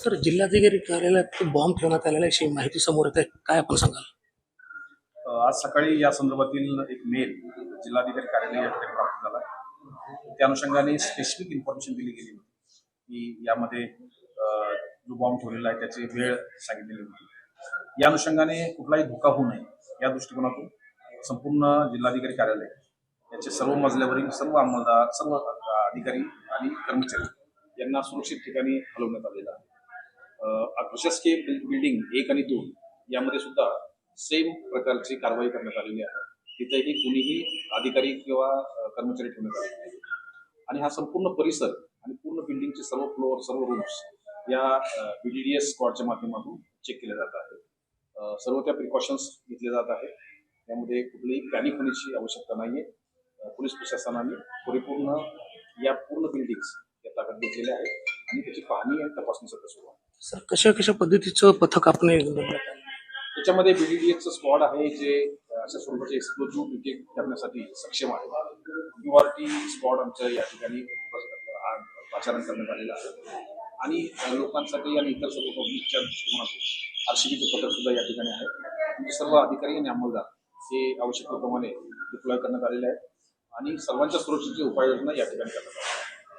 तर जिल्हाधिकारी कार्यालयात बॉम्ब ठेवण्यात आलेला अशी माहिती समोर येते काय आपण सांगाल? आज सकाळी या संदर्भातील एक मेल जिल्हाधिकारी कार्यालय या ठिकाणी प्राप्त झाला. त्या अनुषंगाने स्पेसिफिक इन्फॉर्मेशन दिली गेली होती. की यामध्ये जो बॉम्ब ठेवलेला आहे त्याची वेळ सांगितलेली होती. या अनुषंगाने कुठलाही धोका होऊ नये या दृष्टिकोनातून संपूर्ण जिल्हाधिकारी कार्यालय याचे सर्व मजल्यावरील सर्व अंमलदार सर्व अधिकारी आणि कर्मचारी यांना सुरक्षित ठिकाणी हलवण्यात आलेला आहे प्रशासकीय बिल्डिंग एक आणि दोन यामध्ये सुद्धा सेम प्रकारची कारवाई करण्यात आलेली आहे. तिथेही कुणीही अधिकारी किंवा कर्मचारी ठेवण्यात आले नाही आणि हा संपूर्ण परिसर आणि पूर्ण बिल्डिंगचे सर्व फ्लोअर सर्व रूम्स या बीडीडीएस स्क्वॉडच्या माध्यमातून चेक केले जात आहे सर्व त्या प्रिकॉशन्स घेतले जात आहेत. त्यामध्ये कुठलीही पॅनिक होण्याची आवश्यकता नाहीये. आहे पोलीस प्रशासनाने परिपूर्ण या पूर्ण बिल्डिंग्स या ताब्यात घेतलेल्या आहेत. आणि त्याची पाहणी आणि तपासणी सध्या सुरू आहे. सर कशा कशा पद्धतीचं पथक आपण त्याच्यामध्ये बीडीडीएचं स्क्वॉड आहे जे अशा स्वरूपाचे एक्सप्लोजिव्ह डिटेक्ट करण्यासाठी सक्षम आहे. युआरटी स्क्वॉड आमच्या या ठिकाणी पाचारण करण्यात आलेलं आहे. आणि लोकांसाठी आणि इतर सर्व पब्लिकच्या दृष्टिकोनातून आरसीबीचे पथक सुद्धा या ठिकाणी आहे. म्हणजे सर्व अधिकारी आणि अंमलदार हे आवश्यकतेप्रमाणे डिप्लॉय करण्यात आलेले आहेत. आणि सर्वांच्या सुरक्षेची उपाययोजना या ठिकाणी करण्यात आली